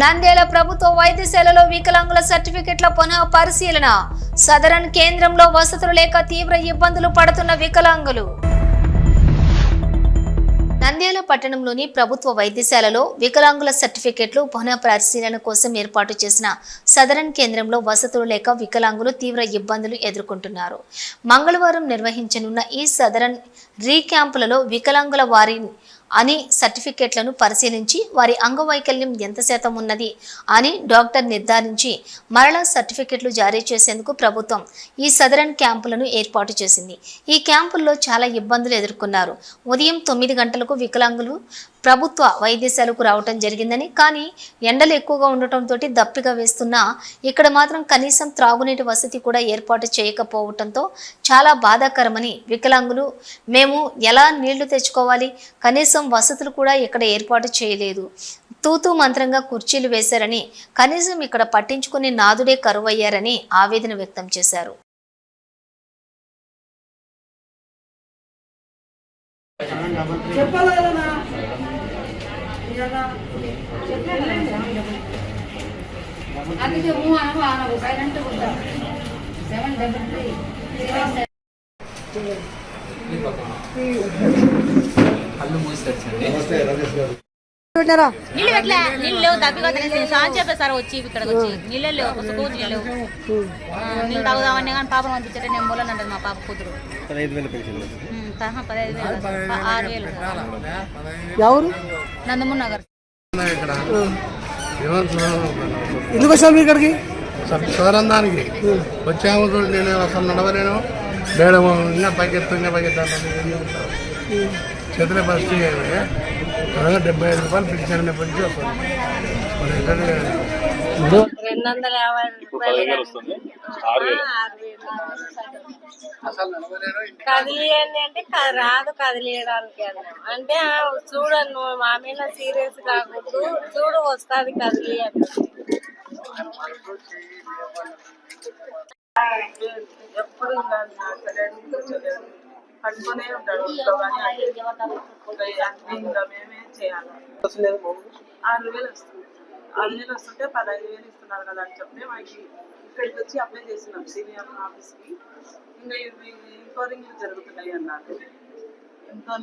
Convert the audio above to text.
నంద్యాల ప్రభుత్వ వైద్యశాలలో వికలాంగుల సర్టిఫికెట్ల పునః పరిశీలన. సదరన్ కేంద్రంలో వసతులు లేక తీవ్ర ఇబ్బందులు పడుతున్న వికలాంగులు. నంద్యాల పట్టణంలోని ప్రభుత్వ వైద్యశాలలో వికలాంగుల సర్టిఫికెట్లు పునః పరిశీలన కోసం ఏర్పాటు చేసిన సదరన్ కేంద్రంలో వసతులు లేక వికలాంగులు తీవ్ర ఇబ్బందులు ఎదుర్కొంటున్నారు. మంగళవారం నిర్వహించనున్న ఈ సదరన్ రీక్యాంపులలో వికలాంగుల వారి అని సర్టిఫికేట్లను పరిశీలించి వారి అంగవైకల్యం ఎంత శాతం ఉన్నది అని డాక్టర్ నిర్ధారించి మరలా సర్టిఫికెట్లు జారీ చేసేందుకు ప్రభుత్వం ఈ సదరన్ క్యాంపులను ఏర్పాటు చేసింది. ఈ క్యాంపుల్లో చాలా ఇబ్బందులు ఎదుర్కొన్నారు. ఉదయం తొమ్మిది గంటలకు వికలాంగులు ప్రభుత్వ వైద్యశాలకు రావటం జరిగిందని కానీ ఎండలు ఎక్కువగా ఉండటంతో దప్పిగా వేస్తున్నా ఇక్కడ మాత్రం కనీసం త్రాగునీటి వసతి కూడా ఏర్పాటు చేయకపోవటంతో చాలా బాధాకరమని వికలాంగులు మేము ఎలా నీళ్ళు తెచ్చుకోవాలి? కనీసం వసతులు కూడా ఇక్కడ ఏర్పాటు చేయలేదు. తూతూ మంత్రంగా కుర్చీలు వేశారని కనీసం ఇక్కడ పట్టించుకునే నాదుడే కరువయ్యారని ఆవేదన వ్యక్తం చేశారు. చెప్పాలి అది సెవెన్ డబల్ త్రీ కళ్ళు మూసి తెచ్చండి పెట్టారా? నీళ్ళు పెట్టలే. నీళ్ళు లేవు సాయం చెప్పేసారు వచ్చి ఇక్కడికి వచ్చి. నీళ్ళే లేవు కూతురు నీళ్ళు లేవు. నీళ్ళు తాగుదామని కానీ పాపం పంపించారు నేను బోలని అంటది మా పాప కూతురు. ఉమ్, తహా పదహైదు వేలు ఆరు వేలు. ఎవరు? నందమూరి నగర్. ఎందుకు వచ్చారు మీరు ఇక్కడికి? సదరందానికి వచ్చాము చూడు నేను అసలు నడవలేను. మేడం ఇంకా పైకెత్తు ఇంకా పైకెత్తా చేతులే ఫస్ట్ త్వరగా డెబ్బై ఐదు రూపాయలు పిలిచాను పెంచి వస్తాను మరి ఎక్కడ రెండు వందల యాభై రూపాయలు కదిలియండి అంటే రాదు కదిలియడానికి అన్న అంటే నువ్వు మా మీద సీరియస్ కాకూడదు చూడు వస్తుంది కదిలియండి. ఎప్పుడు ఇంకా పట్టుకునే ఉంటాడు కానీ ఇంకా మేమే చేయాలి ఆరు వేలు వస్తుంది ఆరు వేలు వస్తుంటే పదహైదు వేలు ఇస్తున్నారు కదా అని చెప్పి మాకు ఇక్కడికి వచ్చి అప్లై చేస్తున్నాం సీనియర్ ఆఫీస్కి ఇంకా ఇవి ఇంకోరింగ్లు జరుగుతున్నాయి అన్నారు ఎంతో